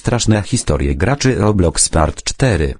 straszne historie graczy Roblox Part 4.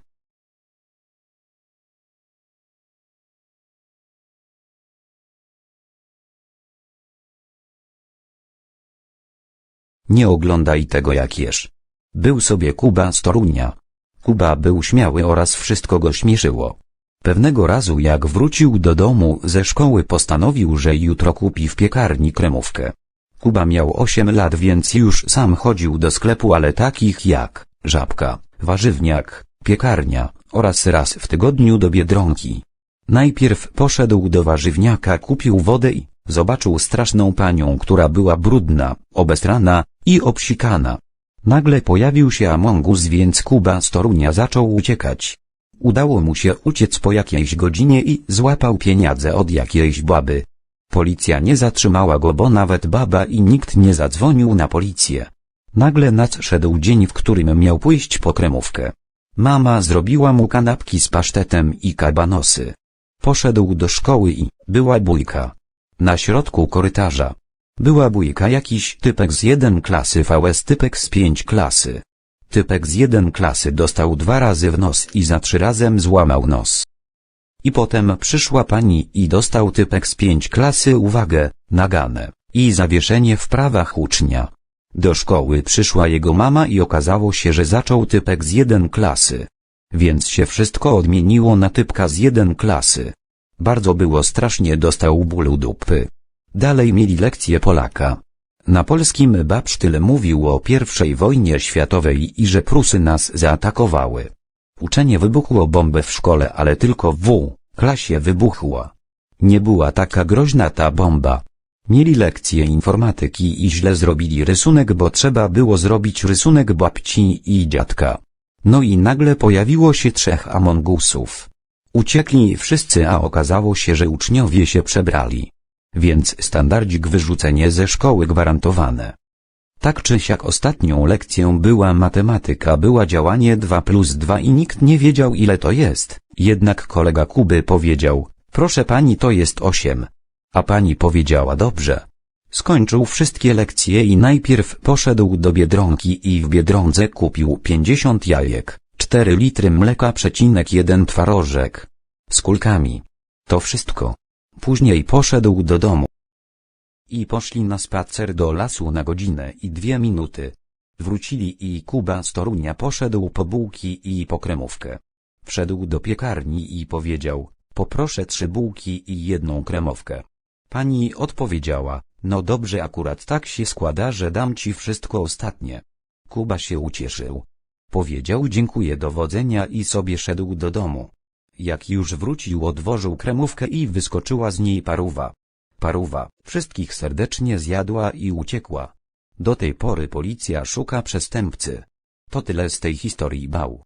Nie oglądaj tego jak jesz. Był sobie Kuba z Torunia. Kuba był śmiały oraz wszystko go śmieszyło. Pewnego razu jak wrócił do domu ze szkoły postanowił, że jutro kupi w piekarni kremówkę. Kuba miał 8 lat więc już sam chodził do sklepu ale takich jak żabka, warzywniak, piekarnia oraz raz w tygodniu do Biedronki. Najpierw poszedł do warzywniaka kupił wodę i zobaczył straszną panią która była brudna, obestrana i obsikana. Nagle pojawił się Amongus więc Kuba z Torunia zaczął uciekać. Udało mu się uciec po jakiejś godzinie i złapał pieniądze od jakiejś baby. Policja nie zatrzymała go bo nawet baba i nikt nie zadzwonił na policję. Nagle nadszedł dzień w którym miał pójść po kremówkę. Mama zrobiła mu kanapki z pasztetem i kabanosy. Poszedł do szkoły i była bójka. Na środku korytarza. Była bójka jakiś typek z jeden klasy VS typek z pięć klasy. Typek z jeden klasy dostał dwa razy w nos i za trzy razem złamał nos. I potem przyszła pani i dostał typek z pięć klasy uwagę, naganę i zawieszenie w prawach ucznia. Do szkoły przyszła jego mama i okazało się, że zaczął typek z jeden klasy. Więc się wszystko odmieniło na typka z jeden klasy. Bardzo było strasznie dostał bólu dupy. Dalej mieli lekcję Polaka. Na polskim babsztyl mówił o pierwszej wojnie światowej i że Prusy nas zaatakowały. Uczenie wybuchło bombę w szkole ale tylko w klasie wybuchła. Nie była taka groźna ta bomba. Mieli lekcję informatyki i źle zrobili rysunek bo trzeba było zrobić rysunek babci i dziadka. No i nagle pojawiło się trzech amongusów. Uciekli wszyscy a okazało się że uczniowie się przebrali. Więc standardzik wyrzucenie ze szkoły gwarantowane. Tak czy siak ostatnią lekcją była matematyka była działanie 2 plus 2 i nikt nie wiedział ile to jest, jednak kolega Kuby powiedział, proszę pani to jest 8. A pani powiedziała dobrze. Skończył wszystkie lekcje i najpierw poszedł do Biedronki i w Biedronce kupił 50 jajek, 4 litry mleka przecinek jeden twarożek. Z kulkami. To wszystko. Później poszedł do domu. I poszli na spacer do lasu na godzinę i dwie minuty. Wrócili i Kuba z Torunia poszedł po bułki i po kremówkę. Wszedł do piekarni i powiedział, poproszę trzy bułki i jedną kremówkę. Pani odpowiedziała, no dobrze akurat tak się składa, że dam ci wszystko ostatnie. Kuba się ucieszył. Powiedział dziękuję dowodzenia i sobie szedł do domu. Jak już wrócił odwożył kremówkę i wyskoczyła z niej paruwa. Paruwa wszystkich serdecznie zjadła i uciekła. Do tej pory policja szuka przestępcy. To tyle z tej historii bał.